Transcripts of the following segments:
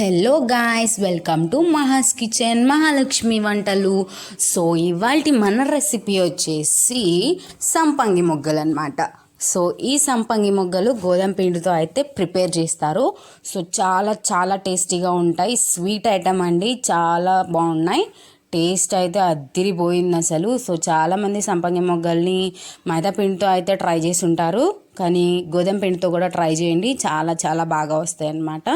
Hello guys welcome to Maha's kitchen Mahalakshmi వంటలు. So ఇవాళ మన రెసిపీ వచ్చేసి సంపంగి మొగ్గలు అనమాట సో ఈ సంపంగి మొగ్గలు గోధుమ పిండితో అయితే ప్రిపేర్ చేస్తారు. సో చాలా చాలా టేస్టీగా ఉంటాయి. స్వీట్ ఐటమ్ అండి చాలా బాగున్నాయి. టేస్ట్ అయితే అద్దిరిపోయింది అసలు. సో చాలామంది సంపంగి మొగ్గల్ని మైదా పిండితో అయితే ట్రై చేసి ఉంటారు. కానీ గోధుమ పిండితో కూడా ట్రై చేయండి. చాలా చాలా బాగా వస్తాయి అన్నమాట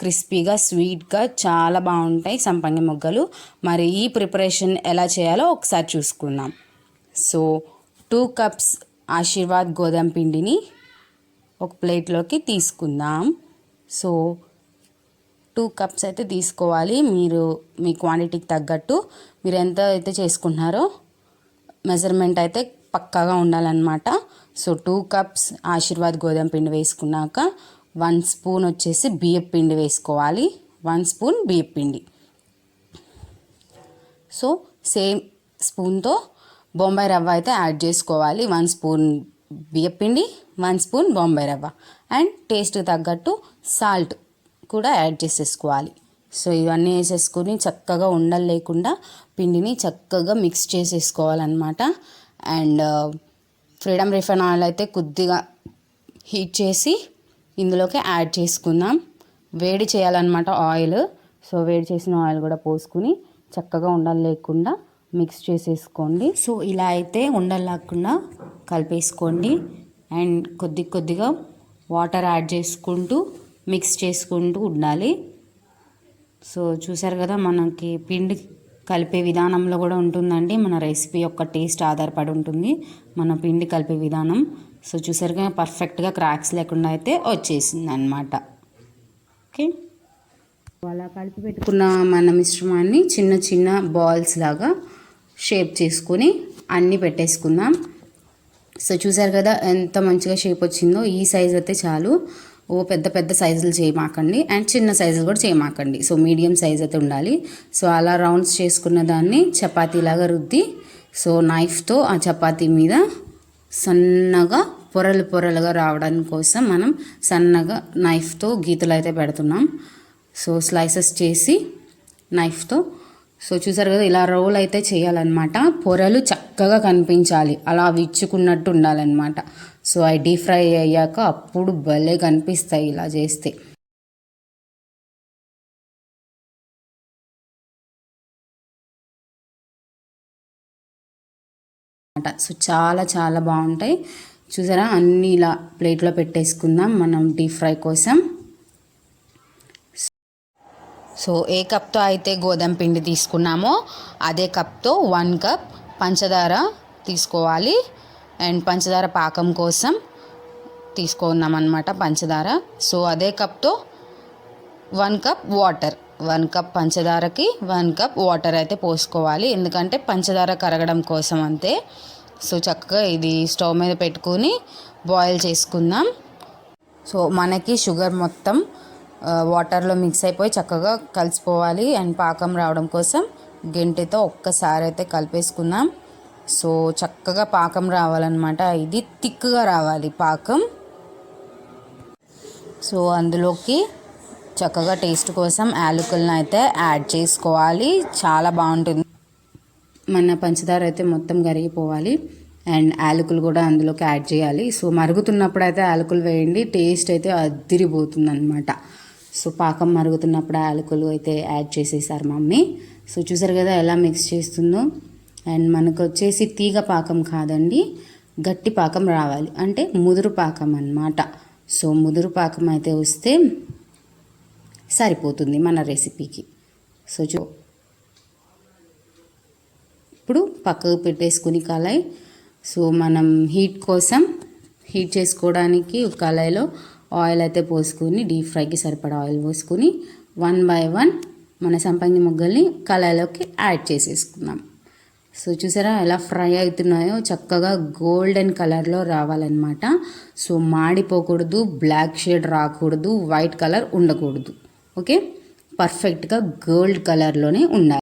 క్రిస్పీగా స్వీట్గా చాలా బాగుంటాయి సంపంగి మొగ్గలు. మరి ఈ ప్రిపరేషన్ ఎలా చేయాలో ఒకసారి చూసుకుందాం. సో టూ కప్స్ ఆశీర్వాద్ గోధుమ పిండిని ఒక ప్లేట్లోకి తీసుకుందాం. సో టూ కప్స్ అయితే తీసుకోవాలి. మీరు మీ క్వాంటిటీకి తగ్గట్టు మీరు ఎంత అయితే చేసుకుంటున్నారో మెజర్మెంట్ అయితే పక్కాగా ఉండాలన్నమాట. సో టూ కప్స్ ఆశీర్వాద్ గోధుమ పిండి వేసుకున్నాక వన్ స్పూన్ వచ్చేసి బియ్యం పిండి వేసుకోవాలి. వన్ స్పూన్ బియ్యం పిండి. సో సేమ్ స్పూన్తో బొంబాయి రవ్వ అయితే యాడ్ చేసుకోవాలి. వన్ స్పూన్ బియ్యం పిండి వన్ స్పూన్ బొంబాయి రవ్వ. అండ్ టేస్ట్ తగ్గట్టు సాల్ట్ కూడా యాడ్ చేసేసుకోవాలి. సో ఇవన్నీ వేసేసుకుని చక్కగా ఉండలు లేకుండా పిండిని చక్కగా మిక్స్ చేసేసుకోవాలన్నమాట. అండ్ ఫ్రీడమ్ రిఫైన్ ఆయిల్ అయితే కొద్దిగా హీట్ చేసి ఇందులోకి యాడ్ చేసుకుందాం. వేడి చేయాలన్నమాట ఆయిల్. సో వేడి చేసిన ఆయిల్ కూడా పోసుకుని చక్కగా ఉండలు లేకుండా మిక్స్ చేసేసుకోండి. సో ఇలా అయితే ఉండలు లేకుండా కలిపేసుకోండి. అండ్ కొద్ది కొద్దిగా వాటర్ యాడ్ చేసుకుంటూ మిక్స్ చేసుకుంటూ ఉండాలి. సో చూసారు కదా మనకి పిండి కలిపే విధానంలో కూడా ఉంటుందండి. మన రెసిపీ యొక్క టేస్ట్ ఆధారపడి ఉంటుంది. మన పిండి కలిపే విధానం. సో చూసారు కదా పర్ఫెక్ట్గా క్రాక్స్ లేకుండా అయితే వచ్చేసింది అనమాట ఓకే? అలా కలిపి పెట్టుకున్న మన మిశ్రమాన్ని చిన్న చిన్న బాల్స్ లాగా షేప్ చేసుకొని అన్నీ పెట్టేసుకుందాం. సో చూసారు కదా ఎంత మంచిగా షేప్ వచ్చిందో. ఈ సైజ్ అయితే చాలు. ఓ పెద్ద పెద్ద సైజులు చేయమాకండి. అండ్ చిన్న సైజులు కూడా చేయమాకండి. సో మీడియం సైజ్ అయితే ఉండాలి. సో అలా రౌండ్స్ చేసుకున్న దాన్ని చపాతీలాగా రుద్ది సో నైఫ్తో ఆ చపాతీ మీద సన్నగా పొరలు పొరలుగా రావడానికి కోసం మనం సన్నగా నైఫ్తో గీతలు అయితే పెడుతున్నాం. సో స్లైసెస్ చేసి నైఫ్తో. సో చూసారు కదా ఇలా రోల్ అయితే చేయాలన్నమాట. పొరలు చక్కగా కనిపించాలి. అలా విచ్చుకున్నట్టు ఉండాలన్నమాట. సో అవి డీప్ ఫ్రై అయ్యాక అప్పుడు భలే కనిపిస్తాయి ఇలా చేస్తే. సో చాలా చాలా బాగుంటాయి. చూసారా? అన్నీ ఇలా ప్లేట్లో పెట్టేసుకుందాం మనం డీప్ ఫ్రై కోసం. సో ఏ కప్తో అయితే గోధుమ పిండి తీసుకున్నామో అదే కప్తో వన్ కప్ పంచదార తీసుకోవాలి. అండ్ పంచదార పాకం కోసం తీసుకున్నామన్నమాట పంచదార. సో అదే కప్తో one cup water. One cup పంచదారకి one cup water అయితే పోసుకోవాలి. ఎందుకంటే పంచదార కరగడం కోసం అంతే. సో చక్కగా ఇది స్టవ్ మీద పెట్టుకొని బాయిల్ చేసుకుందాం. సో మనకి షుగర్ మొత్తం వాటర్లో మిక్స్ అయిపోయి చక్కగా కలిసిపోవాలి. అండ్ పాకం రావడం కోసం గెంటితో ఒక్కసారి అయితే కలిపేసుకుందాం. సో చక్కగా పాకం రావాలన్నమాట. ఇది థిక్గా రావాలి పాకం. సో అందులోకి చక్కగా టేస్ట్ కోసం యాలకులను అయితే యాడ్ చేసుకోవాలి. చాలా బాగుంటుంది. మన పంచదార అయితే మొత్తం కరిగిపోవాలి. అండ్ యాలకులు కూడా అందులోకి యాడ్ చేయాలి. సో మరుగుతున్నప్పుడు అయితే యాలకులు వేయండి. టేస్ట్ అయితే అద్దిరిపోతుంది అనమాట సో పాకం మరుగుతున్నప్పుడు యాలకులు అయితే యాడ్ చేసేసారు మమ్మీ. సో చూసారు కదా ఎలా మిక్స్ చేస్తుందో. అండ్ మనకు వచ్చేసి తీగ పాకం కాదండి గట్టి పాకం రావాలి. అంటే ముదురు పాకం అన్నమాట. సో ముదురు పాకం అయితే వస్తే సరిపోతుంది మన రెసిపీకి. సో చూ ఇప్పుడు పక్కకు పెట్టేసుకుని కళాయి. సో మనం హీట్ కోసం హీట్ చేసుకోవడానికి కళాయిలో ఆయిల్ అయితే పోసుకొని డీప్ ఫ్రైకి సరిపడా ఆయిల్ పోసుకొని వన్ బై వన్ మన సంపంగి మొగ్గల్ని కళాయిలోకి యాడ్ చేసేసుకున్నాం సో చూసారా ఎలా ఫ్రై అవుతున్నాయో చక్కగా గోల్డెన్ కలర్లో రావాలన్నమాట. సో మాడిపోకూడదు బ్లాక్ షేడ్ రాకూడదు వైట్ కలర్ ఉండకూడదు. ఓకే? పర్ఫెక్ట్గా గోల్డ్ కలర్లోనే ఉండాలి.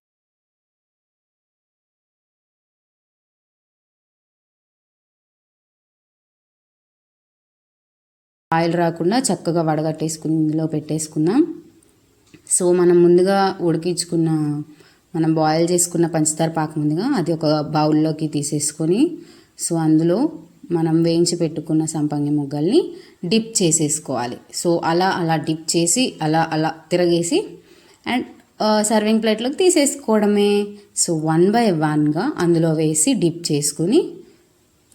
ఆయిల్ రాకుండా చక్కగా వడగట్టేసుకుని ఇందులో పెట్టేసుకుందాం. సో మనం ముందుగా ఉడికించుకున్న మనం బాయిల్ చేసుకున్న పంచదార పాకం ముందుగా అది ఒక బౌల్లోకి తీసేసుకొని సో అందులో మనం వేయించి పెట్టుకున్న సంపంగి మొగ్గల్ని డిప్ చేసేసుకోవాలి. సో అలా అలా డిప్ చేసి అలా అలా తిరగేసి అండ్ సర్వింగ్ ప్లేట్లోకి తీసేసుకోవడమే. సో వన్ బై వన్గా అందులో వేసి డిప్ చేసుకుని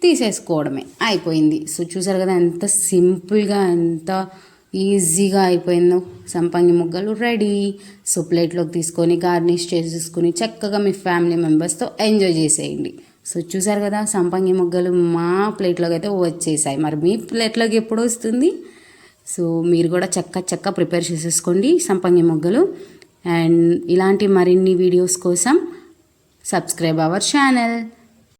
తీసేసుకోవడమే. అయిపోయింది. సో చూసారు కదా ఎంత సింపుల్గా ఎంత ఈజీగా అయిపోయిందో. సంపంగి ముగ్గలు రెడీ. సో ప్లేట్లోకి తీసుకొని గార్నిష్ చేసేసుకుని చక్కగా మీ ఫ్యామిలీ మెంబర్స్తో ఎంజాయ్ చేసేయండి. సో చూసారు కదా సంపంగి ముగ్గలు మా ప్లేట్లోకి అయితే వచ్చేసాయి. మరి మీ ప్లేట్లోకి ఎప్పుడు వస్తుంది? సో మీరు కూడా చక్క చక్క ప్రిపేర్ చేసేసుకోండి సంపంగి మొగ్గలు. అండ్ ఇలాంటి మరిన్ని వీడియోస్ కోసం సబ్స్క్రైబ్ అవర్ ఛానల్.